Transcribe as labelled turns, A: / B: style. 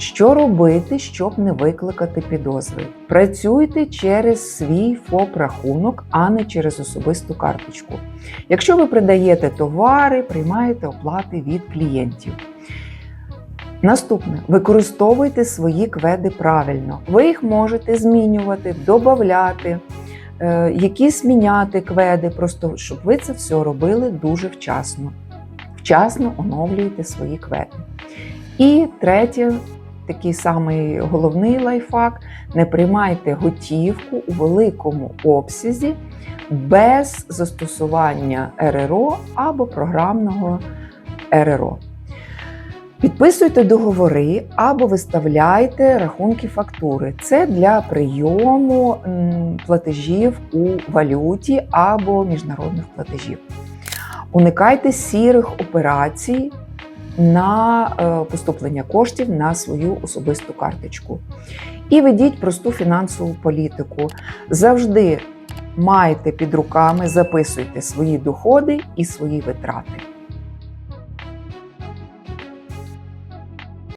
A: Що робити, щоб не викликати підозри? Працюйте через свій ФОП-рахунок, а не через особисту карточку. Якщо ви продаєте товари, приймаєте оплати від клієнтів. Наступне використовуйте свої кведи правильно. Ви їх можете змінювати, додати, е, якісь міняти кведи, просто щоб ви це все робили дуже вчасно. Вчасно оновлюйте свої кведи. І третє, такий самий головний лайфхак: не приймайте готівку у великому обсязі без застосування РРО або програмного РРО. Підписуйте договори або виставляйте рахунки фактури. Це для прийому платежів у валюті або міжнародних платежів. Уникайте сірих операцій на е, поступлення коштів на свою особисту карточку. І ведіть просту фінансову політику. Завжди майте під руками, записуйте свої доходи і свої витрати.